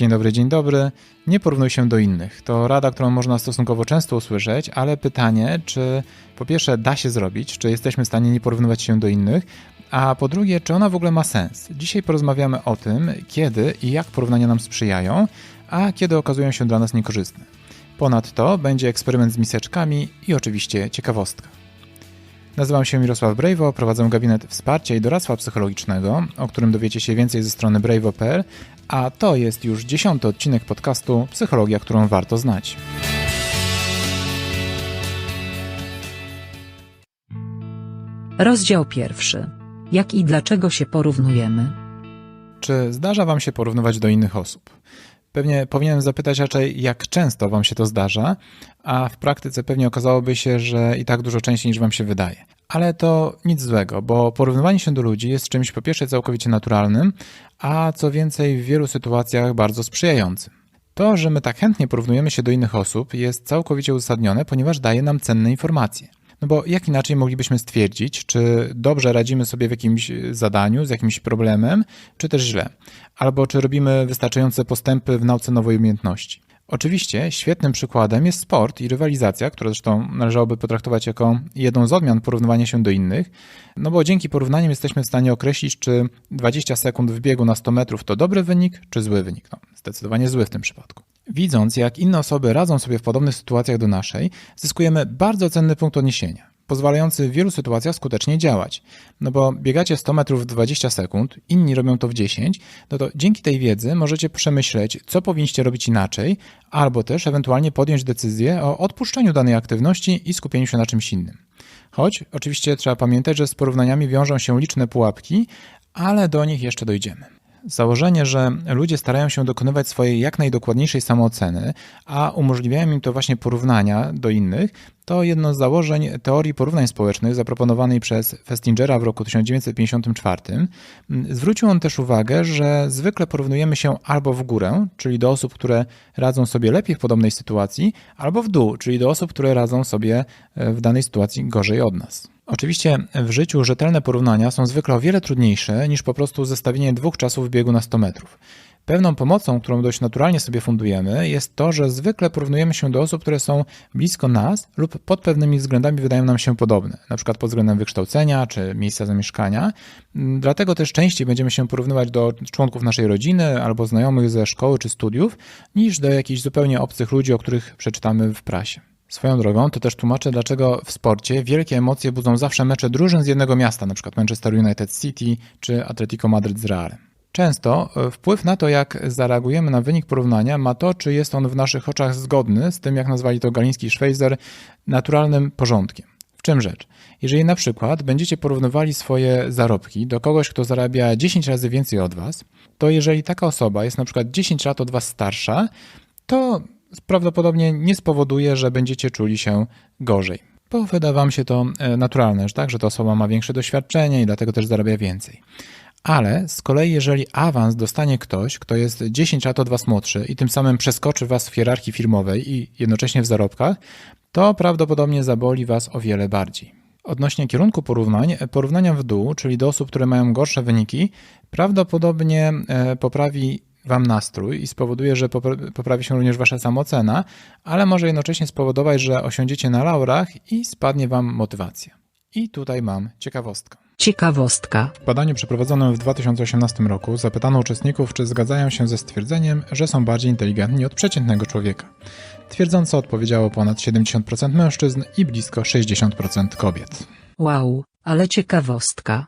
Dzień dobry, dzień dobry. Nie porównuj się do innych. To rada, którą można stosunkowo często usłyszeć, ale pytanie, czy po pierwsze da się zrobić, czy jesteśmy w stanie nie porównywać się do innych, a po drugie, czy ona w ogóle ma sens. Dzisiaj porozmawiamy o tym, kiedy i jak porównania nam sprzyjają, a kiedy okazują się dla nas niekorzystne. Ponadto będzie eksperyment z miseczkami i oczywiście ciekawostka. Nazywam się Mirosław Brejwo, prowadzę gabinet wsparcia i doradztwa psychologicznego, o którym dowiecie się więcej ze strony brejwo.pl, a to jest już dziesiąty odcinek podcastu Psychologia, którą warto znać. Rozdział pierwszy. Jak i dlaczego się porównujemy? Czy zdarza Wam się porównywać do innych osób? Pewnie powinienem zapytać raczej, jak często Wam się to zdarza, a w praktyce pewnie okazałoby się, że i tak dużo częściej niż Wam się wydaje. Ale to nic złego, bo porównywanie się do ludzi jest czymś po pierwsze całkowicie naturalnym, a co więcej w wielu sytuacjach bardzo sprzyjającym. To, że my tak chętnie porównujemy się do innych osób jest całkowicie uzasadnione, ponieważ daje nam cenne informacje. No bo jak inaczej moglibyśmy stwierdzić, czy dobrze radzimy sobie w jakimś zadaniu, z jakimś problemem, czy też źle? Albo czy robimy wystarczające postępy w nauce nowej umiejętności? Oczywiście świetnym przykładem jest sport i rywalizacja, które zresztą należałoby potraktować jako jedną z odmian porównywania się do innych, no bo dzięki porównaniom jesteśmy w stanie określić, czy 20 sekund w biegu na 100 metrów to dobry wynik, czy zły wynik. No, zdecydowanie zły w tym przypadku. Widząc, jak inne osoby radzą sobie w podobnych sytuacjach do naszej, zyskujemy bardzo cenny punkt odniesienia pozwalający w wielu sytuacjach skutecznie działać. No bo biegacie 100 metrów w 20 sekund, inni robią to w 10, no to dzięki tej wiedzy możecie przemyśleć, co powinniście robić inaczej, albo też ewentualnie podjąć decyzję o odpuszczeniu danej aktywności i skupieniu się na czymś innym. Choć oczywiście trzeba pamiętać, że z porównaniami wiążą się liczne pułapki, ale do nich jeszcze dojdziemy. Założenie, że ludzie starają się dokonywać swojej jak najdokładniejszej samooceny, a umożliwiają im to właśnie porównania do innych, to jedno z założeń teorii porównań społecznych zaproponowanej przez Festingera w roku 1954. Zwrócił on też uwagę, że zwykle porównujemy się albo w górę, czyli do osób, które radzą sobie lepiej w podobnej sytuacji, albo w dół, czyli do osób, które radzą sobie w danej sytuacji gorzej od nas. Oczywiście w życiu rzetelne porównania są zwykle o wiele trudniejsze niż po prostu zestawienie dwóch czasów biegu na 100 metrów. Pewną pomocą, którą dość naturalnie sobie fundujemy, jest to, że zwykle porównujemy się do osób, które są blisko nas lub pod pewnymi względami wydają nam się podobne, np. pod względem wykształcenia czy miejsca zamieszkania. Dlatego też częściej będziemy się porównywać do członków naszej rodziny albo znajomych ze szkoły czy studiów, niż do jakichś zupełnie obcych ludzi, o których przeczytamy w prasie. Swoją drogą to też tłumaczę, dlaczego w sporcie wielkie emocje budzą zawsze mecze drużyn z jednego miasta, np. Manchester United City czy Atletico Madryt z Realem. Często e, wpływ na to, jak zareagujemy na wynik porównania, ma to, czy jest on w naszych oczach zgodny z tym, jak nazwali to Galiński i Schweizer, naturalnym porządkiem. W czym rzecz? Jeżeli na przykład będziecie porównywali swoje zarobki do kogoś, kto zarabia 10 razy więcej od Was, to jeżeli taka osoba jest na przykład 10 lat od Was starsza, to prawdopodobnie nie spowoduje, że będziecie czuli się gorzej. Bo wyda Wam się to e, naturalne, że, tak, że ta osoba ma większe doświadczenie i dlatego też zarabia więcej. Ale z kolei, jeżeli awans dostanie ktoś, kto jest 10 lat od Was młodszy i tym samym przeskoczy Was w hierarchii firmowej i jednocześnie w zarobkach, to prawdopodobnie zaboli Was o wiele bardziej. Odnośnie kierunku porównań, porównania w dół, czyli do osób, które mają gorsze wyniki, prawdopodobnie e, poprawi Wam nastrój i spowoduje, że poprawi się również Wasza samoocena, ale może jednocześnie spowodować, że osiądziecie na laurach i spadnie Wam motywacja. I tutaj mam ciekawostkę. Ciekawostka. W badaniu przeprowadzonym w 2018 roku zapytano uczestników, czy zgadzają się ze stwierdzeniem, że są bardziej inteligentni od przeciętnego człowieka. Twierdząco odpowiedziało ponad 70% mężczyzn i blisko 60% kobiet. Wow, ale ciekawostka.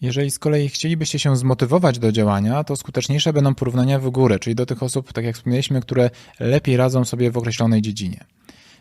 Jeżeli z kolei chcielibyście się zmotywować do działania, to skuteczniejsze będą porównania w górę, czyli do tych osób, tak jak wspomnieliśmy, które lepiej radzą sobie w określonej dziedzinie.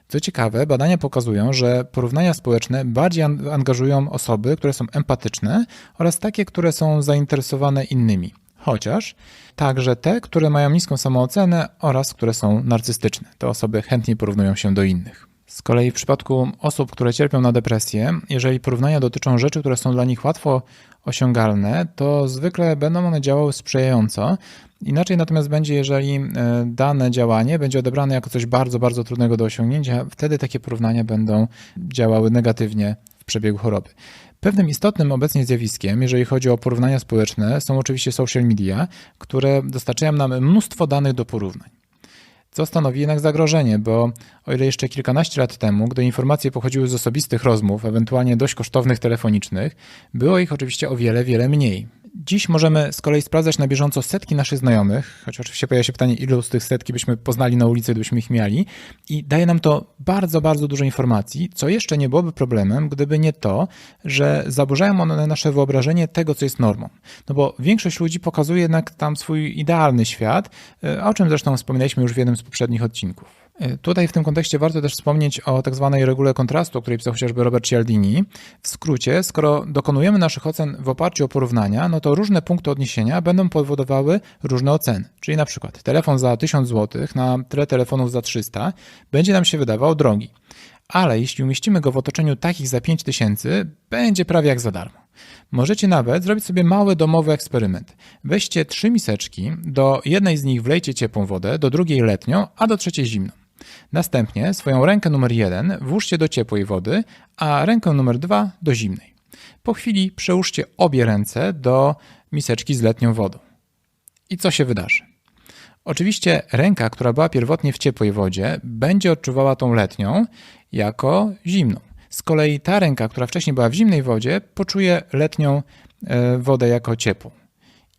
Co ciekawe, badania pokazują, że porównania społeczne bardziej angażują osoby, które są empatyczne oraz takie, które są zainteresowane innymi. Chociaż także te, które mają niską samoocenę oraz które są narcystyczne. Te osoby chętniej porównują się do innych. Z kolei w przypadku osób, które cierpią na depresję, jeżeli porównania dotyczą rzeczy, które są dla nich łatwo osiągalne, to zwykle będą one działały sprzyjająco. Inaczej natomiast będzie, jeżeli e, dane działanie będzie odebrane jako coś bardzo, bardzo trudnego do osiągnięcia, wtedy takie porównania będą działały negatywnie w w przebiegu choroby. Pewnym istotnym obecnie zjawiskiem, jeżeli chodzi o porównania społeczne, są oczywiście social media, które dostarczają nam mnóstwo danych do porównań. Co stanowi jednak zagrożenie, bo o ile jeszcze kilkanaście lat temu, gdy informacje pochodziły z osobistych rozmów, ewentualnie dość kosztownych telefonicznych, było ich oczywiście o wiele, wiele mniej. Dziś możemy z kolei sprawdzać na bieżąco setki naszych znajomych, choć oczywiście pojawia się pytanie, ilu z tych setki byśmy poznali na ulicy, gdybyśmy ich mieli, i daje nam to bardzo, bardzo dużo informacji, co jeszcze nie byłoby problemem, gdyby nie to, że zaburzają one nasze wyobrażenie tego, co jest normą. No bo większość ludzi pokazuje jednak tam swój idealny świat, e, o czym zresztą wspominaliśmy już w jednym z poprzednich odcinków. Tutaj w tym kontekście warto też wspomnieć o tak zwanej regule kontrastu, o której pisał chociażby Robert Cialdini. W skrócie, skoro dokonujemy naszych ocen w oparciu o porównania, no to różne punkty odniesienia będą powodowały różne oceny. Czyli na przykład telefon za 1000 zł na tle telefonów za 300 będzie nam się wydawał drogi. Ale jeśli umieścimy go w otoczeniu takich za 5000, będzie prawie jak za darmo. Możecie nawet zrobić sobie mały domowy eksperyment. Weźcie trzy miseczki, do jednej z nich wlejcie ciepłą wodę, do drugiej letnią, a do trzeciej zimną. Następnie swoją rękę numer jeden włóżcie do ciepłej wody, a rękę numer dwa do zimnej. Po chwili przełóżcie obie ręce do miseczki z letnią wodą. I co się wydarzy? Oczywiście ręka, która była pierwotnie w ciepłej wodzie, będzie odczuwała tą letnią jako zimną. Z kolei ta ręka, która wcześniej była w zimnej wodzie, poczuje letnią e, wodę jako ciepłą.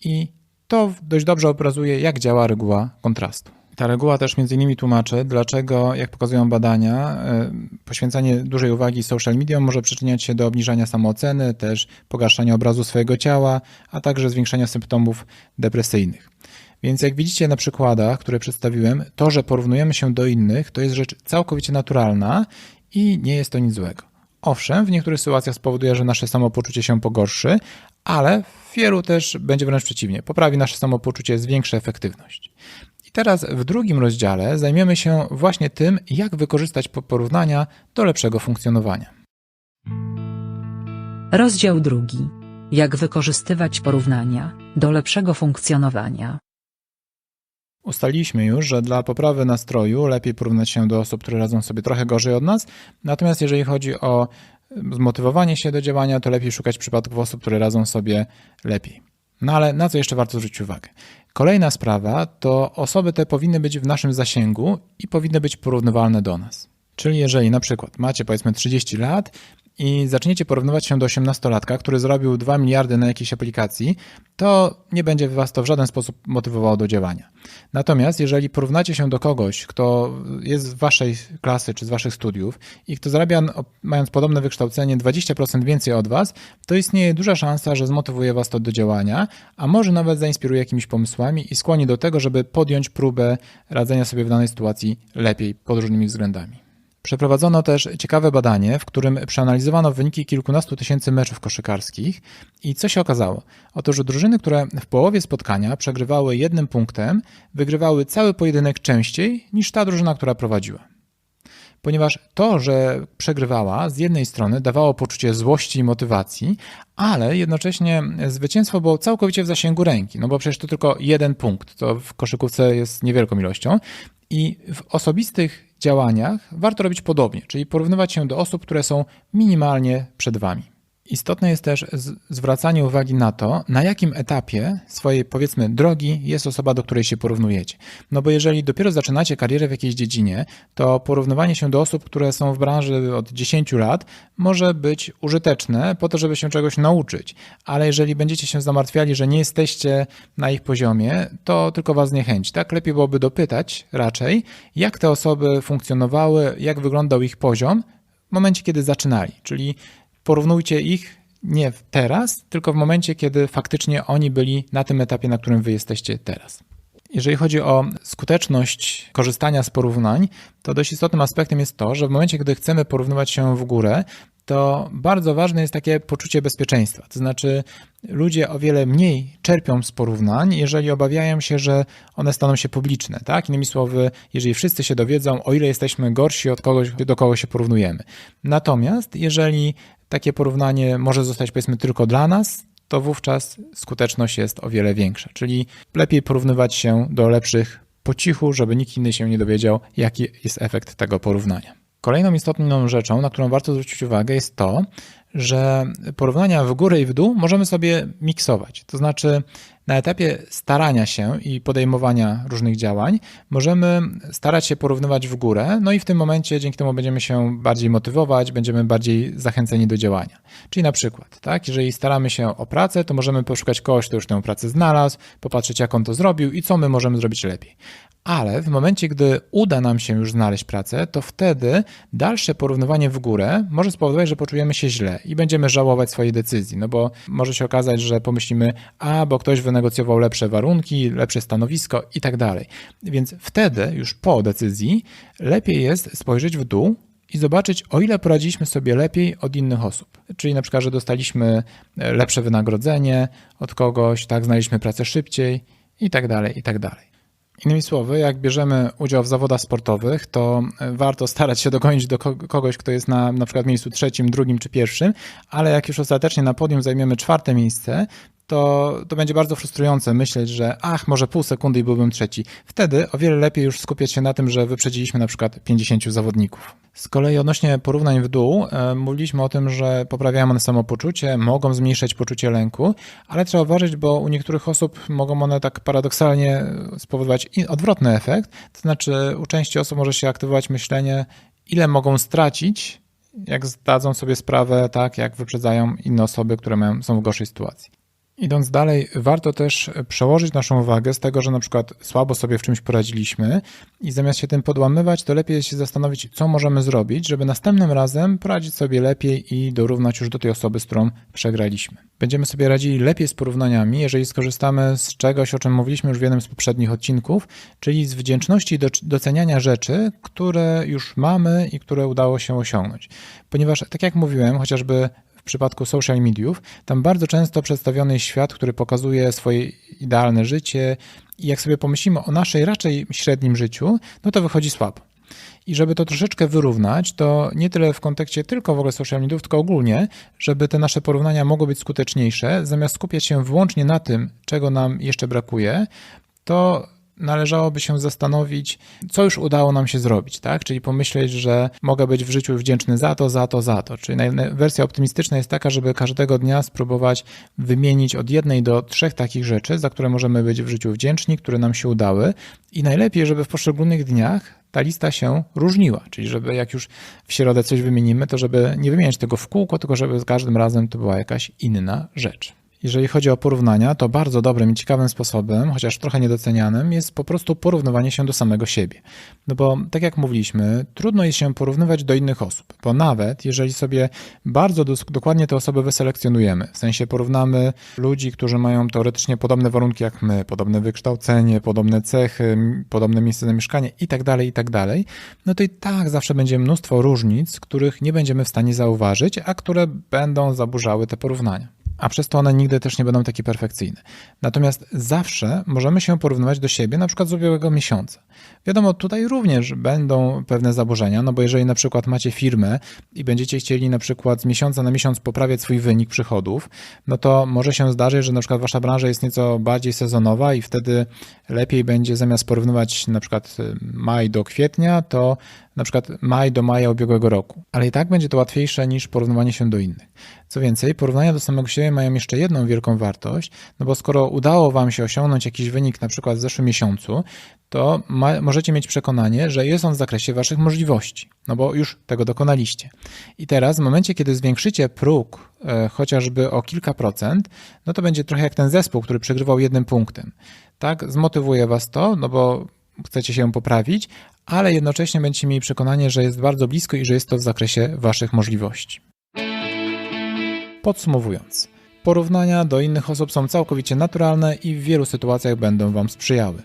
I to dość dobrze obrazuje, jak działa reguła kontrastu. Ta reguła też między innymi tłumaczy, dlaczego, jak pokazują badania, e, poświęcanie dużej uwagi social mediom może przyczyniać się do obniżania samooceny, też pogarszania obrazu swojego ciała, a także zwiększania symptomów depresyjnych. Więc jak widzicie na przykładach, które przedstawiłem, to, że porównujemy się do innych, to jest rzecz całkowicie naturalna i nie jest to nic złego. Owszem, w niektórych sytuacjach spowoduje, że nasze samopoczucie się pogorszy, ale w wielu też będzie wręcz przeciwnie. Poprawi nasze samopoczucie, zwiększy efektywność. Teraz w drugim rozdziale zajmiemy się właśnie tym, jak wykorzystać porównania do lepszego funkcjonowania. Rozdział drugi. Jak wykorzystywać porównania do lepszego funkcjonowania. Ustaliliśmy już, że dla poprawy nastroju lepiej porównać się do osób, które radzą sobie trochę gorzej od nas. Natomiast jeżeli chodzi o zmotywowanie się do działania, to lepiej szukać przypadków osób, które radzą sobie lepiej. No ale na co jeszcze warto zwrócić uwagę? Kolejna sprawa to osoby te powinny być w naszym zasięgu i powinny być porównywalne do nas. Czyli jeżeli na przykład macie powiedzmy 30 lat i zaczniecie porównywać się do 18-latka, który zrobił 2 miliardy na jakiejś aplikacji, to nie będzie was to w żaden sposób motywowało do działania. Natomiast jeżeli porównacie się do kogoś, kto jest z waszej klasy czy z waszych studiów i kto zarabia, mając podobne wykształcenie, 20% więcej od was, to istnieje duża szansa, że zmotywuje was to do działania, a może nawet zainspiruje jakimiś pomysłami i skłoni do tego, żeby podjąć próbę radzenia sobie w danej sytuacji lepiej pod różnymi względami. Przeprowadzono też ciekawe badanie, w którym przeanalizowano wyniki kilkunastu tysięcy meczów koszykarskich i co się okazało? Otóż drużyny, które w połowie spotkania przegrywały jednym punktem, wygrywały cały pojedynek częściej niż ta drużyna, która prowadziła. Ponieważ to, że przegrywała, z jednej strony dawało poczucie złości i motywacji, ale jednocześnie zwycięstwo było całkowicie w zasięgu ręki, no bo przecież to tylko jeden punkt, to w koszykówce jest niewielką ilością. I w osobistych działaniach warto robić podobnie, czyli porównywać się do osób, które są minimalnie przed Wami. Istotne jest też zwracanie uwagi na to, na jakim etapie swojej, powiedzmy, drogi jest osoba, do której się porównujecie. No bo jeżeli dopiero zaczynacie karierę w jakiejś dziedzinie, to porównywanie się do osób, które są w branży od 10 lat, może być użyteczne po to, żeby się czegoś nauczyć. Ale jeżeli będziecie się zamartwiali, że nie jesteście na ich poziomie, to tylko was zniechęci. Tak lepiej byłoby dopytać raczej, jak te osoby funkcjonowały, jak wyglądał ich poziom w momencie, kiedy zaczynali. Czyli porównujcie ich nie teraz, tylko w momencie, kiedy faktycznie oni byli na tym etapie, na którym wy jesteście teraz. Jeżeli chodzi o skuteczność korzystania z porównań, to dość istotnym aspektem jest to, że w momencie, gdy chcemy porównywać się w górę, to bardzo ważne jest takie poczucie bezpieczeństwa. To znaczy, ludzie o wiele mniej czerpią z porównań, jeżeli obawiają się, że one staną się publiczne. Tak? Innymi słowy, jeżeli wszyscy się dowiedzą, o ile jesteśmy gorsi od kogoś, do kogo się porównujemy. Natomiast, jeżeli takie porównanie może zostać powiedzmy tylko dla nas, to wówczas skuteczność jest o wiele większa. Czyli lepiej porównywać się do lepszych po cichu, żeby nikt inny się nie dowiedział, jaki jest efekt tego porównania. Kolejną istotną rzeczą, na którą warto zwrócić uwagę, jest to, że porównania w górę i w dół możemy sobie miksować. To znaczy, na etapie starania się i podejmowania różnych działań możemy starać się porównywać w górę, no i w tym momencie dzięki temu będziemy się bardziej motywować, będziemy bardziej zachęceni do działania. Czyli na przykład, tak, jeżeli staramy się o pracę, to możemy poszukać kogoś, kto już tę pracę znalazł, popatrzeć jak on to zrobił i co my możemy zrobić lepiej. Ale w momencie, gdy uda nam się już znaleźć pracę, to wtedy dalsze porównywanie w górę może spowodować, że poczujemy się źle i będziemy żałować swojej decyzji, no bo może się okazać, że pomyślimy, a bo ktoś wynegocjował lepsze warunki, lepsze stanowisko i tak dalej. Więc wtedy, już po decyzji, lepiej jest spojrzeć w dół i zobaczyć, o ile poradziliśmy sobie lepiej od innych osób. Czyli na przykład, że dostaliśmy lepsze wynagrodzenie od kogoś, tak, znaleźliśmy pracę szybciej i tak dalej, i tak dalej. Innymi słowy, jak bierzemy udział w zawodach sportowych, to warto starać się dogonić do kogoś, kto jest na na przykład miejscu trzecim, drugim czy pierwszym, ale jak już ostatecznie na podium zajmiemy czwarte miejsce, to, to będzie bardzo frustrujące myśleć, że ach, może pół sekundy i byłbym trzeci. Wtedy o wiele lepiej już skupiać się na tym, że wyprzedziliśmy na przykład 50 zawodników. Z kolei odnośnie porównań w dół, e, mówiliśmy o tym, że poprawiają one samopoczucie, mogą zmniejszać poczucie lęku, ale trzeba uważać, bo u niektórych osób mogą one tak paradoksalnie spowodować odwrotny efekt, to znaczy u części osób może się aktywować myślenie, ile mogą stracić, jak zdadzą sobie sprawę, tak, jak wyprzedzają inne osoby, które mają, są w gorszej sytuacji. Idąc dalej, warto też przełożyć naszą uwagę z tego, że na przykład słabo sobie w czymś poradziliśmy i zamiast się tym podłamywać, to lepiej się zastanowić, co możemy zrobić, żeby następnym razem poradzić sobie lepiej i dorównać już do tej osoby, z którą przegraliśmy. Będziemy sobie radzili lepiej z porównaniami, jeżeli skorzystamy z czegoś, o czym mówiliśmy już w jednym z poprzednich odcinków, czyli z wdzięczności i doceniania rzeczy, które już mamy i które udało się osiągnąć. Ponieważ, tak jak mówiłem, chociażby przypadku social mediów, tam bardzo często przedstawiony jest świat, który pokazuje swoje idealne życie i jak sobie pomyślimy o naszej raczej średnim życiu, no to wychodzi słabo. I żeby to troszeczkę wyrównać, to nie tyle w kontekście tylko w ogóle social mediów, tylko ogólnie, żeby te nasze porównania mogły być skuteczniejsze, zamiast skupiać się wyłącznie na tym, czego nam jeszcze brakuje, to należałoby się zastanowić, co już udało nam się zrobić, tak? Czyli pomyśleć, że mogę być w życiu wdzięczny za to, za to, za to. Czyli wersja optymistyczna jest taka, żeby każdego dnia spróbować wymienić od jednej do trzech takich rzeczy, za które możemy być w życiu wdzięczni, które nam się udały i najlepiej, żeby w poszczególnych dniach ta lista się różniła, czyli żeby jak już w środę coś wymienimy, to żeby nie wymieniać tego w kółko, tylko żeby z każdym razem to była jakaś inna rzecz. Jeżeli chodzi o porównania, to bardzo dobrym i ciekawym sposobem, chociaż trochę niedocenianym, jest po prostu porównywanie się do samego siebie. No bo, tak jak mówiliśmy, trudno jest się porównywać do innych osób, bo nawet jeżeli sobie bardzo dokładnie te osoby wyselekcjonujemy, w sensie porównamy ludzi, którzy mają teoretycznie podobne warunki jak my, podobne wykształcenie, podobne cechy, podobne miejsce zamieszkania itd., tak itd., tak no to i tak zawsze będzie mnóstwo różnic, których nie będziemy w stanie zauważyć, a które będą zaburzały te porównania a przez to one nigdy też nie będą takie perfekcyjne. Natomiast zawsze możemy się porównywać do siebie, na przykład z ubiegłego miesiąca. Wiadomo, tutaj również będą pewne zaburzenia, no bo jeżeli na przykład macie firmę i będziecie chcieli na przykład z miesiąca na miesiąc poprawiać swój wynik przychodów, no to może się zdarzyć, że na przykład wasza branża jest nieco bardziej sezonowa i wtedy lepiej będzie zamiast porównywać na przykład maj do kwietnia, to na przykład maj do maja ubiegłego roku. Ale i tak będzie to łatwiejsze niż porównywanie się do innych. Co więcej, porównania do samego siebie mają jeszcze jedną wielką wartość, no bo skoro udało Wam się osiągnąć jakiś wynik na przykład w zeszłym miesiącu, to ma, możecie mieć przekonanie, że jest on w zakresie Waszych możliwości, no bo już tego dokonaliście. I teraz w momencie, kiedy zwiększycie próg e, chociażby o kilka procent, no to będzie trochę jak ten zespół, który przegrywał jednym punktem. Tak, zmotywuje Was to, no bo chcecie się poprawić, ale jednocześnie będziecie mieli przekonanie, że jest bardzo blisko i że jest to w zakresie Waszych możliwości. Podsumowując, porównania do innych osób są całkowicie naturalne i w wielu sytuacjach będą Wam sprzyjały.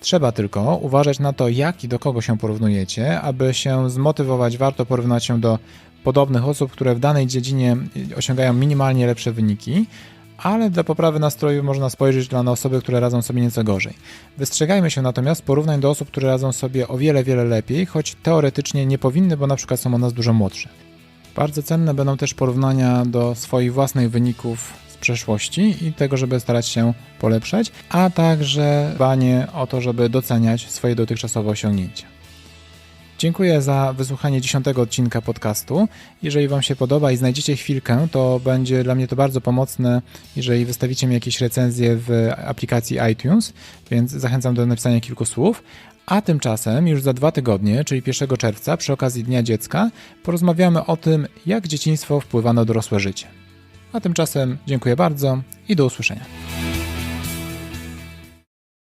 Trzeba tylko uważać na to, jak i do kogo się porównujecie, aby się zmotywować, warto porównać się do podobnych osób, które w danej dziedzinie osiągają minimalnie lepsze wyniki, ale dla poprawy nastroju można spojrzeć na osoby, które radzą sobie nieco gorzej. Wystrzegajmy się natomiast porównań do osób, które radzą sobie o wiele, wiele lepiej, choć teoretycznie nie powinny, bo na przykład są o nas dużo młodsze. Bardzo cenne będą też porównania do swoich własnych wyników z przeszłości i tego, żeby starać się polepszać, a także dbanie o to, żeby doceniać swoje dotychczasowe osiągnięcia. Dziękuję za wysłuchanie dziesiątego odcinka podcastu. Jeżeli Wam się podoba i znajdziecie chwilkę, to będzie dla mnie to bardzo pomocne, jeżeli wystawicie mi jakieś recenzje w aplikacji iTunes, więc zachęcam do napisania kilku słów. A tymczasem już za dwa tygodnie, czyli 1 czerwca, przy okazji Dnia Dziecka, porozmawiamy o tym, jak dzieciństwo wpływa na dorosłe życie. A tymczasem dziękuję bardzo i do usłyszenia.